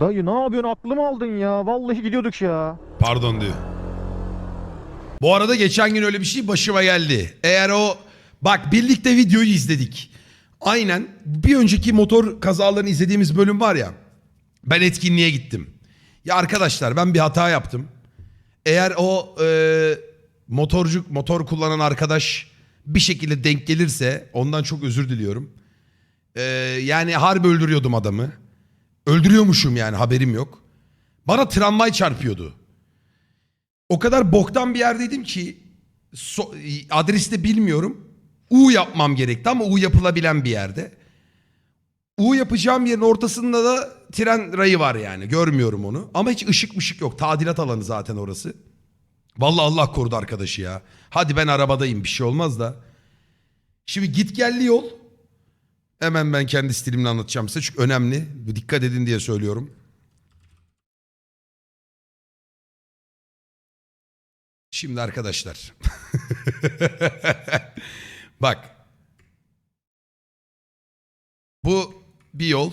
Dayı ne yapıyorsun aklımı aldın ya. Vallahi gidiyorduk ya. Pardon diyor. Bu arada geçen gün öyle bir şey başıma geldi. Eğer o bak birlikte videoyu izledik. Aynen bir önceki motor kazalarını izlediğimiz bölüm var ya. Ben etkinliğe gittim. Ya arkadaşlar ben bir hata yaptım. Eğer o e, motorcu motor kullanan arkadaş bir şekilde denk gelirse ondan çok özür diliyorum. E, yani harbi öldürüyordum adamı. Öldürüyormuşum yani haberim yok. Bana tramvay çarpıyordu. O kadar boktan bir yerdeydim ki so- adresi de bilmiyorum. U yapmam gerekti ama U yapılabilen bir yerde. U yapacağım yerin ortasında da tren rayı var yani. Görmüyorum onu. Ama hiç ışık mışık yok. Tadilat alanı zaten orası. Vallahi Allah korudu arkadaşı ya. Hadi ben arabadayım bir şey olmaz da. Şimdi git gelli yol. Hemen ben kendi stilimle anlatacağım size çünkü önemli. Dikkat edin diye söylüyorum. Şimdi arkadaşlar. Bak. Bu bir yol.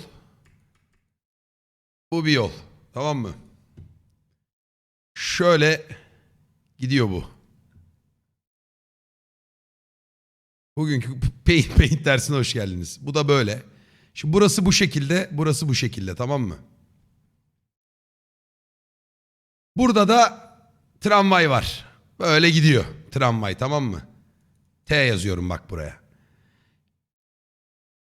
Bu bir yol. Tamam mı? Şöyle gidiyor bu. Bugünkü paint, paint dersine hoş geldiniz. Bu da böyle. Şimdi burası bu şekilde, burası bu şekilde tamam mı? Burada da tramvay var. Böyle gidiyor tramvay tamam mı? T yazıyorum bak buraya.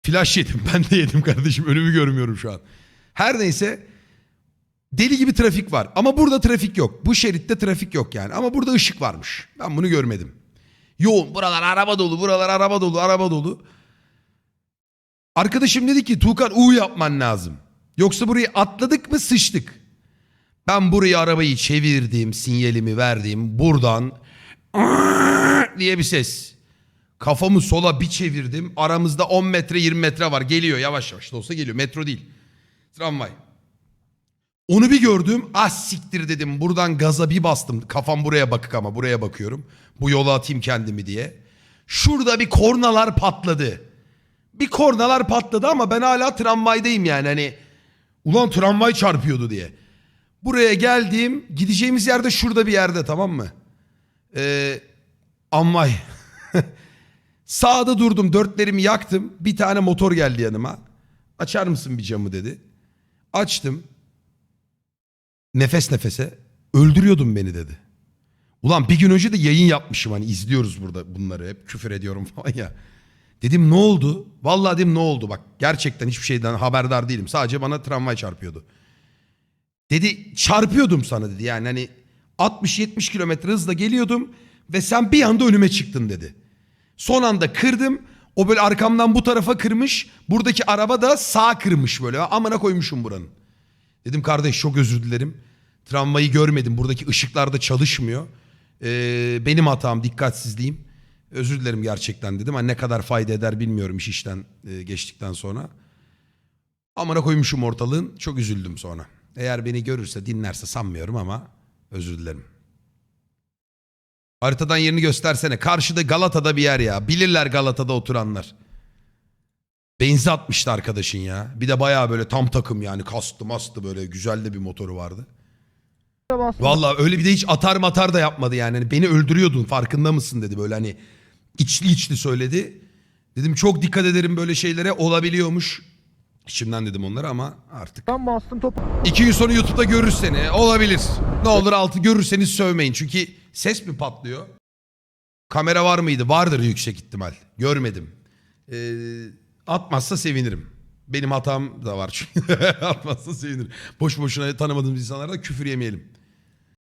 Flash yedim ben de yedim kardeşim önümü görmüyorum şu an. Her neyse deli gibi trafik var ama burada trafik yok. Bu şeritte trafik yok yani ama burada ışık varmış. Ben bunu görmedim. Yoğun buralar araba dolu buralar araba dolu araba dolu. Arkadaşım dedi ki Tuğkan U yapman lazım. Yoksa burayı atladık mı sıçtık. Ben buraya arabayı çevirdim, sinyalimi verdim. Buradan diye bir ses. Kafamı sola bir çevirdim. Aramızda 10 metre 20 metre var. Geliyor yavaş yavaş da olsa geliyor. Metro değil. Tramvay. Onu bir gördüm. Ah siktir dedim. Buradan gaza bir bastım. Kafam buraya bakık ama buraya bakıyorum. Bu yola atayım kendimi diye. Şurada bir kornalar patladı. Bir kornalar patladı ama ben hala tramvaydayım yani. Hani ulan tramvay çarpıyordu diye. Buraya geldiğim gideceğimiz yerde şurada bir yerde tamam mı? Ee, Amvay. Sağda durdum dörtlerimi yaktım. Bir tane motor geldi yanıma. Açar mısın bir camı dedi. Açtım. Nefes nefese. Öldürüyordun beni dedi. Ulan bir gün önce de yayın yapmışım hani izliyoruz burada bunları hep küfür ediyorum falan ya. Dedim ne oldu? Vallahi dedim ne oldu bak gerçekten hiçbir şeyden haberdar değilim. Sadece bana tramvay çarpıyordu. Dedi çarpıyordum sana dedi yani hani 60-70 kilometre hızla geliyordum ve sen bir anda önüme çıktın dedi. Son anda kırdım o böyle arkamdan bu tarafa kırmış buradaki araba da sağ kırmış böyle amına koymuşum buranın. Dedim kardeş çok özür dilerim tramvayı görmedim buradaki ışıklar da çalışmıyor. Ee, benim hatam dikkatsizliğim. Özür dilerim gerçekten dedim. Hani ne kadar fayda eder bilmiyorum iş işten e, geçtikten sonra. Amına koymuşum ortalığın. Çok üzüldüm sonra. Eğer beni görürse dinlerse sanmıyorum ama özür dilerim. Haritadan yerini göstersene. Karşıda Galata'da bir yer ya. Bilirler Galata'da oturanlar. Benzi atmıştı arkadaşın ya. Bir de bayağı böyle tam takım yani. Kastı mastı böyle güzel de bir motoru vardı. Vallahi öyle bir de hiç atar matar da yapmadı yani. Hani beni öldürüyordun farkında mısın dedi böyle hani içli içli söyledi. Dedim çok dikkat ederim böyle şeylere olabiliyormuş. İçimden dedim onları ama artık. Ben bastım topu. İki gün sonra YouTube'da görür seni. Olabilir. Ne olur altı görürseniz sövmeyin. Çünkü ses mi patlıyor? Kamera var mıydı? Vardır yüksek ihtimal. Görmedim. Ee, atmazsa sevinirim. Benim hatam da var çünkü. atmazsa sevinirim. Boş boşuna tanımadığımız insanlara küfür yemeyelim.